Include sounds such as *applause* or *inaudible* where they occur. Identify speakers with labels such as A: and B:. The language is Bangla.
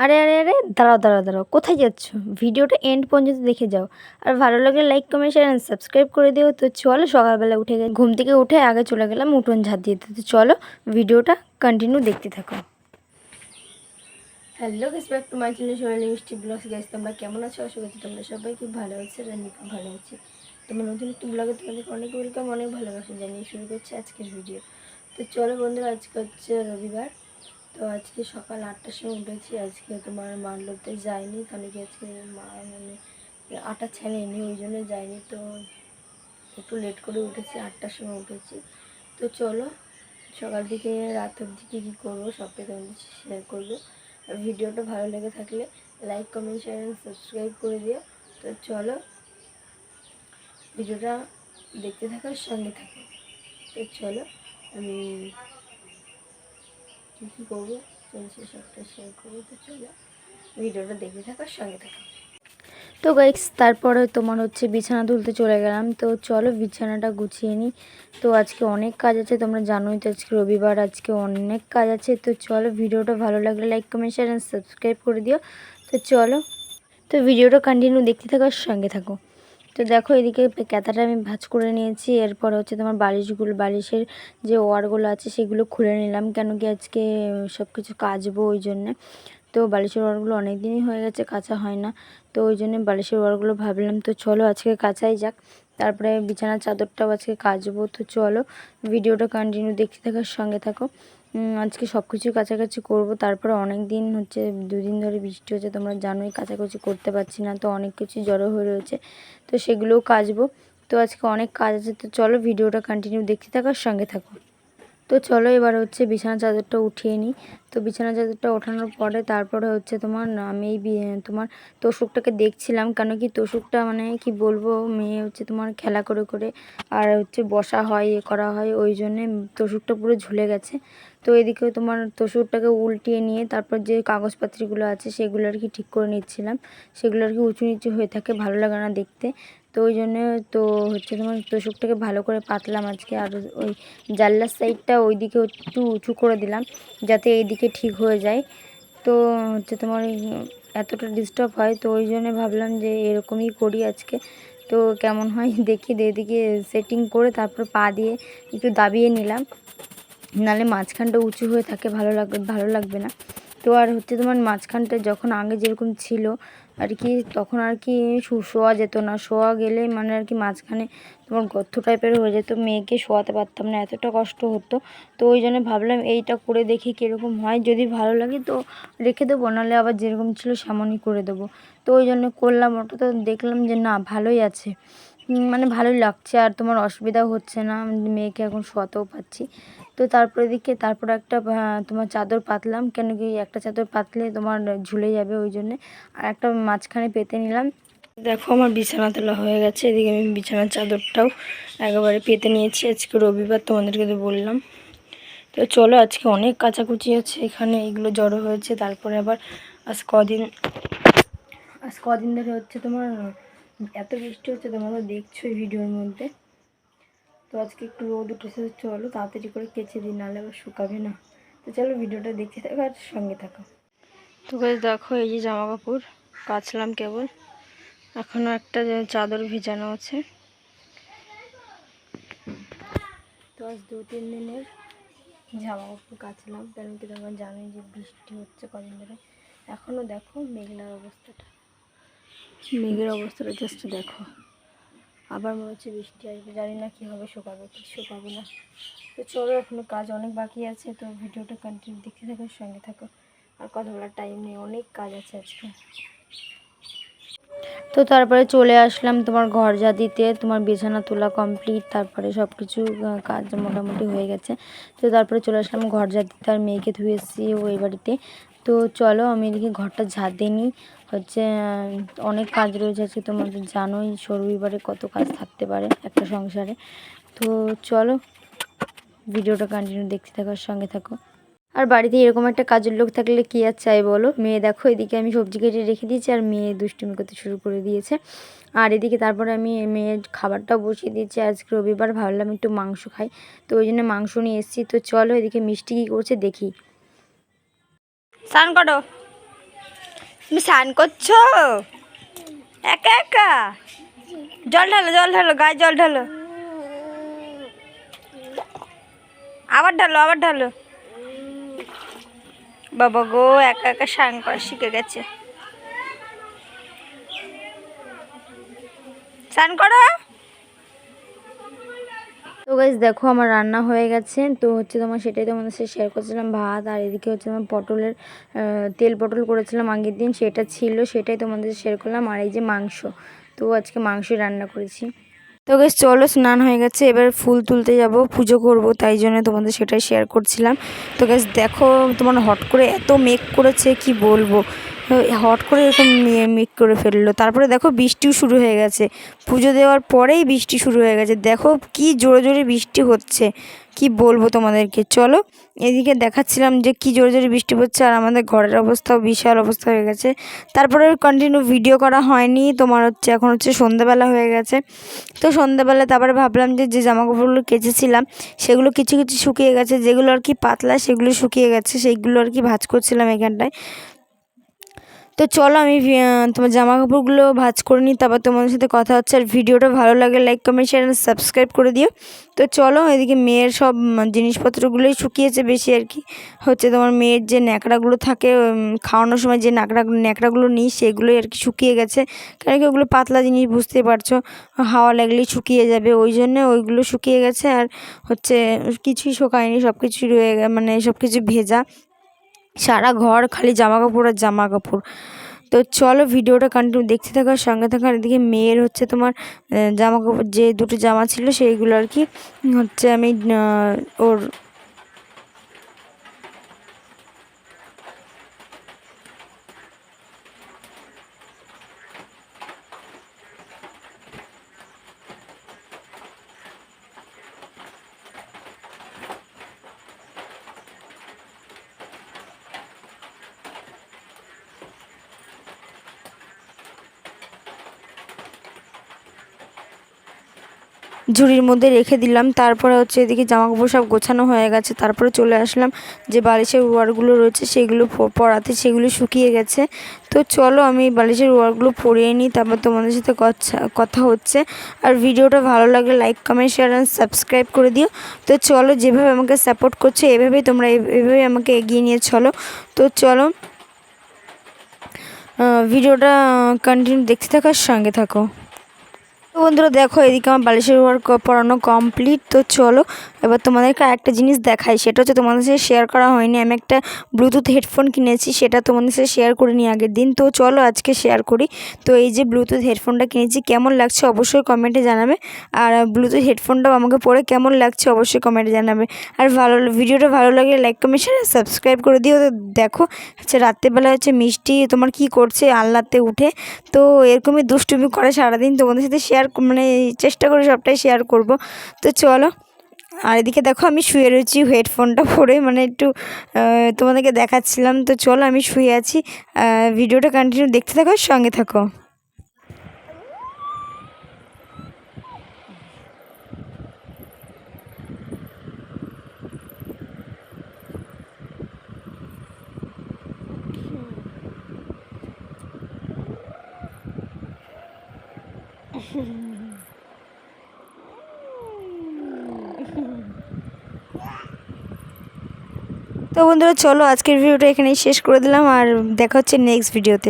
A: আরে আরে আরে, দাঁড়াও দাঁড়াও দাঁড়াও, কোথায় যাচ্ছ? ভিডিওটা এন্ড পর্যন্ত দেখে যাও। আর ভালো লাগলে like comment share and subscribe করে দিও। তো চলো, সকালবেলা উঠে গে- ঘুম থেকে উঠে আগে চলে গেলাম উঠোন ঝাঁট দিতে। তো চলো, ভিডিওটা কন্টিনিউ দেখতে থাকো। Hello guys back to my channel Sonali Mishti blogs guys তোমরা কেমন আছো? আশা করছি তোমরা সবাই খুব ভালো আছো আমি খুব ভালো আছি। তোমার নতুন একটি ব্লগে তোমাদেরকে অনেক ওয়েলকাম অনেক ভালোবাসা জানিয়ে শুরু করছি আজকের ভিডিও তো চলো বন্ধুরা, আজকে হচ্ছে রবিবার। তো আজকে সকাল আটটার সময় উঠেছি, আজকে তোমার মানলোতে যাইনি, কারণ কি আজকে মা মানে আটা ছেলেনি ওই জন্য যাইনি, তো একটু লেট করে উঠেছি, আটটার সময় উঠেছি। তো চলো, সকাল থেকে রাতের দিকে কী কী করব, সবটাই তোমাদের শেয়ার করব। ভিডিওটা ভালো লেগে থাকলে লাইক কমেন্ট শেয়ার সাবস্ক্রাইব করে দিও। তো চলো, ভিডিওটা দেখতে থাকার সঙ্গে থাকো। তো চলো, আমি কী কী করব চলছে সবটা শেয়ার করব। তো চলো, ভিডিওটা দেখতে থাকার সঙ্গে থাকো। তো গাইস তারপরে তোমার হচ্ছে বিছানা তুলতে চলে গেলাম। তো চলো বিছানাটা গুছিয়ে নিই। তো আজকে অনেক কাজ আছে, তোমরা জানোই তো আজকে রবিবার, আজকে অনেক কাজ আছে। তো চলো ভিডিওটা ভালো লাগলে like comment share and subscribe করে দিও। তো চলো, তো ভিডিওটা কন্টিনিউ দেখতে থাকার সঙ্গে থাকো। তো দেখো এদিকে ক্যাথাটা আমি ভাজ করে নিয়েছি। এরপর হচ্ছে তোমার বালিশগুলো, বালিশের যে ওয়ারগুলো আছে সেগুলো খুলে নিলাম কেন কি আজকে সব কিছু কাচবো ওই জন্যে। তো বালিশের ওয়ারগুলো অনেক দিনই হয়ে গেছে, কাঁচা হয় না। তো ওই জন্য বালিশের ওয়ারগুলো ভাবলাম, তো চলো আজকে কাঁচাই যাক। তারপরে বিছানার চাদরটাও আজকে কাচবো। তো চলো ভিডিওটা কন্টিনিউ দেখতে থাকার সঙ্গে থাকো। আজকে সব কিছু কাছাকাছি করব। তারপরে অনেক দিন হচ্ছে, দুদিন ধরে বৃষ্টি হচ্ছে, তোমরা জানোই কাছাকাছি করতে পারছি না, তো অনেক কিছু জড়ো হয়ে রয়েছে। তো সেগুলোও কাচবো। তো আজকে অনেক কাজ আছে, তো চলো ভিডিওটা কন্টিনিউ দেখতে থাকার সঙ্গে থাকো। তো চলো এবার হচ্ছে বিছানা চাদরটা উঠিয়ে নিই। তো বিছানা চাদরটা ওঠানোর পরে তারপরে হচ্ছে তোমার, আমি এই তোমার তোষকটাকে দেখছিলাম। কেন কি তোষকটা মানে কি বলব, মেয়ে হচ্ছে তোমার খেলা করে করে আর হচ্ছে বসা হয়, এ করা হয়, ওই জন্যে তোষকটা পুরো ঝুলে গেছে। তো এদিকে তোমার তোষকটাকে উল্টিয়ে নিয়ে তারপর যে কাগজপত্রগুলো আছে সেগুলো আর কি ঠিক করে নিচ্ছিলাম। সেগুলো আর কি উঁচু নিচু হয়ে থাকে, ভালো লাগে না দেখতে। তো ওই জন্য তো হচ্ছে তোমার তোষকটাকে ভালো করে পাতলাম আজকে। আর ওই জানলার সাইডটা ওইদিকে একটু উঁচু করে দিলাম, যাতে এইদিকে ঠিক হয়ে যায়। তো হচ্ছে তোমার এতটা ডিস্টার্ব হয়, তো ওই জন্য ভাবলাম যে এরকমই করি আজকে। তো কেমন হয় *laughs* দেখি এদিকে সেটিং করে তারপর পা দিয়ে একটু দাবিয়ে নিলাম। নালে মাঝখানটা উঁচু হয়ে থাকে, ভালো লাগবে ভালো লাগবে না। তো আর হচ্ছে তোমার মাঝখানটা যখন আগে যেরকম ছিল আর কি তখন আর কি শোয়া যেত না। শোয়া গেলে মানে আর কি মাঝখানে তোমার গর্থ টাইপের হয়ে যেত। মেয়েকে শোয়াতে পারতাম না, এতটা কষ্ট হতো। তো ওই জন্য ভাবলাম এইটা করে দেখি কীরকম হয়। যদি ভালো লাগে তো রেখে দেবো, নাহলে আবার যেরকম ছিল সেমনই করে দেবো। তো ওই জন্য করলাম, ওটা তো দেখলাম যে না, ভালোই আছে। মানে ভালোই লাগছে আর তোমার অসুবিধাও হচ্ছে না মেয়েকে এখন শোয়াতেও পাচ্ছি। তো তারপরে দিকে তারপর একটা তোমার চাদর পাতলাম, কেন কি একটা চাদর পাতলে তোমার ঝুলে যাবে ওই জন্যে। আর একটা মাঝখানে পেতে নিলাম। দেখো আমার বিছানা তোলা হয়ে গেছে, এদিকে আমি বিছানার চাদরটাও একেবারে পেতে নিয়েছি। আজকে রবিবার তোমাদেরকে তো বললাম। তো চলো, আজকে অনেক কাচাকুচি আছে, এখানে এগুলো জড়ো হয়েছে, তারপরে আবার আজ কদিন আজ কদিন ধরে হচ্ছে তোমার এত বৃষ্টি হচ্ছে, তোমরা দেখছ ভিডিওর মধ্যে। তো আজকে একটু রোদ উঠেছে চলো, তাড়াতাড়ি করে কেচে দিই, নাহলে আবার শুকাবে না। তো চলো ভিডিওটা দেখতে থাকো আর সঙ্গে থাকো। তো দেখো এই যে জামা কাপড় কাচলাম কেবল। এখনও একটা চাদর ভেজানো আছে। তো আজ দু তিন দিনের জামা কাপড় কাচলাম, কারণ কি তোমরা জানোই যে বৃষ্টি হচ্ছে কদিন ধরে। এখনও দেখো মেঘলার অবস্থাটা। মেঘের অবস্থাটা জাস্ট দেখো। আবার মনে হচ্ছে বৃষ্টি আসবে, জানি না কী হবে, শুকাবে কি, শুকাবে না। তো চলো, এখনও কাজ অনেক বাকি আছে, তো ভিডিওটা কন্টিনিউ দেখতে থাকো, সঙ্গে থাকো। আর কথা বলার টাইম নেই, অনেক কাজ আছে আজকে। তো তারপরে চলে আসলাম তোমার ঘর যা দিতে তোমার বিছানা তোলা কমপ্লিট তারপরে সব কিছু কাজ মোটামুটি হয়ে গেছে। তো তারপরে চলে আসলাম ঘর যা দিতে আর মেয়েকে ধুয়ে এসেছি ওই বাড়িতে। তো চলো আমি এদিকে ঘরটা ঝাঁট দিয়ে নিই। হচ্ছে অনেক কাজ রয়েছে আজকে তোমাদের জানোই সরবিবারে কত কাজ থাকতে পারে একটা সংসারে। তো চলো, ভিডিওটা কন্টিনিউ দেখতে থাকার সঙ্গে থাকো। আর বাড়িতে এরকম একটা কাজের লোক থাকলে কি আর চাই বলো? মেয়ে দেখো, এদিকে আমি সবজি কেটে রেখে দিয়েছি, আর মেয়ে দুষ্টুমি করতে শুরু করে দিয়েছে। আর এদিকে তারপরে আমি মেয়ের খাবারটাও বসিয়ে দিয়েছি। আজকে রবিবার, ভাবলাম একটু মাংস খাই। তো ওই জন্য মাংস নিয়ে এসেছি। তো চলো, এদিকে মিষ্টি কী করছে দেখি। স্নান করো। তুমি স্নান করছ? একা একা? জল ঢালো জল ঢালো, গায়ে জল ঢালো। আবার ঢালো আবার ঢালো। বাবা গো, একা একা স্নান করা শিখে গেছে। স্নান করো। তো গাইজ দেখো আমার রান্না হয়ে গেছে। তো হচ্ছে তোমার সেটাই তোমাদের সাথে শেয়ার করছিলাম, ভাত আর এদিকে হচ্ছে তোমার পটলের তেল পটল করেছিলাম আগের দিন, সেটা ছিল, সেটাই তোমাদের শেয়ার করলাম। আর এই যে মাংস, তো আজকে মাংসই রান্না করেছি। তো গাইজ চলো, স্নান হয়ে গেছে, এবার ফুল তুলতে যাব, পুজো করব, তাই জন্য তোমাদের সেটাই শেয়ার করছিলাম। তো গাইজ দেখো তোমার হট করে এত মেঘ করেছে, কি বলব? হট করে এরকম মে- মেঘ করে ফেলল। তারপরে দেখো বৃষ্টিও শুরু হয়ে গেছে। পুজো দেওয়ার পরেই বৃষ্টি শুরু হয়ে গেছে। দেখো কি জোরে জোরে বৃষ্টি হচ্ছে। কি বলব তোমাদেরকে? চলো, এদিকে দেখাচ্ছিলাম যে কি জোরে জোরে বৃষ্টি পড়ছে আর আমাদের ঘরের অবস্থাও বিশাল অবস্থা হয়ে গেছে। তারপরে কন্টিনিউ ভিডিও করা হয়নি। তোমার হচ্ছে, এখন হচ্ছে সন্ধ্যাবেলা হয়ে গেছে। তো সন্ধ্যাবেলা তারপরে ভাবলাম যে যে জামা কাপড়গুলো কেচেছিলাম, সেগুলো কিছু কিছু শুকিয়ে গেছে। যেগুলো আর কি পাতলা, সেগুলো শুকিয়ে গেছে। সেইগুলো আর কি ভাজ করছিলাম এখানটায়। তো চলো আমি তোমার জামা কাপড়গুলো ভাজ করে নিই, তারপর তোমাদের সাথে কথা হচ্ছে। আর ভিডিওটা ভালো লাগে লাইক কমেন্ট শেয়ার সাবস্ক্রাইব করে দিও। তো চলো এদিকে মেয়ের সব জিনিসপত্রগুলোই শুকিয়েছে বেশি আর কি। হচ্ছে তোমার মেয়ের যে ন্যাকড়াগুলো থাকে খাওয়ানোর সময় যে ন্যাকড়া, ন্যাকড়াগুলো নিই, সেগুলোই আর কি শুকিয়ে গেছে। কারণ কি ওগুলো পাতলা জিনিস, বুঝতেই পারছ, হাওয়া লাগলেই শুকিয়ে যাবে। ওই জন্য ওইগুলো শুকিয়ে গেছে আর হচ্ছে কিছুই শুকায়নি সব কিছুই রয়ে মানে সব কিছু ভেজা। সারা ঘর খালি জামা কাপড় আর জামা কাপড় তো চলো ভিডিওটা কন্টিনিউ দেখতে থাকার সঙ্গে থাকার এদিকে মেয়ের হচ্ছে তোমার জামা কাপড় যে দুটো জামা ছিল সেইগুলো আর কি, হচ্ছে আমি ওর ঝুড়ির মধ্যে রেখে দিলাম। তারপরে হচ্ছে এদিকে জামা কাপড় সব গোছানো হয়ে গেছে। তারপরে চলে আসলাম যে বালিশের ওয়ারগুলো রয়েছে সেগুলো পরাতে, সেগুলো শুকিয়ে গেছে। তো চলো আমি বালিশের ওয়ারগুলো পরিয়ে নিই, তারপর তোমাদের সাথে কথা- হচ্ছে। আর ভিডিওটা ভালো লাগলে like, comment share and subscribe করে দিও। তো চলো যেভাবে আমাকে সাপোর্ট করছে, এভাবেই তোমরা এভাবেই আমাকে এগিয়ে নিয়ে চলো। তো চলো ভিডিওটা কন্টিনিউ দেখতে থাকার সঙ্গে থাকো। বন্ধুরা, দেখো, এদিকে আমার বালিশের ওয়ার্ক পড়ানো কমপ্লিট তো চলো, এবার তোমাদেরকে একটা জিনিস দেখাই। সেটা হচ্ছে তোমাদের সাথে শেয়ার করা হয়নি। আমি একটা ব্লুটুথ হেডফোন কিনেছি, সেটা তোমাদের সাথে শেয়ার করিনি আগের দিন। তো চলো, আজকে শেয়ার করি। তো এই যে ব্লুটুথ হেডফোনটা কিনেছি, কেমন লাগছে অবশ্যই কমেন্টে জানাবে। আর ব্লুটুথ হেডফোনটাও আমাকে পরে কেমন লাগছে অবশ্যই কমেন্টে জানাবে। আর ভালো, ভিডিওটা ভালো লাগলে লাইক কমেন্ট শেয়ার সাবস্ক্রাইব করে দিও। তো দেখো, হচ্ছে রাত্রেবেলা হচ্ছে মিষ্টি, তোমার কি করছে? আল্লাতে উঠে। তো এরকমই দুষ্টুমি করে সারাদিন তোমাদের সাথে শেয়ার মানে চেষ্টা করে সবটাই শেয়ার করব। তো চলো, আর এদিকে দেখো আমি শুয়ে রয়েছি হেডফোনটা পরে মানে একটু তোমাদেরকে দেখাচ্ছিলাম। তো চলো আমি শুয়ে আছি ভিডিওটা কন্টিনিউ দেখতে থাকো সঙ্গে থাকো। তো বন্ধুরা চলো আজকের ভিডিওটা এখানেই শেষ করে দিলাম আর দেখা হচ্ছে নেক্সট ভিডিওতে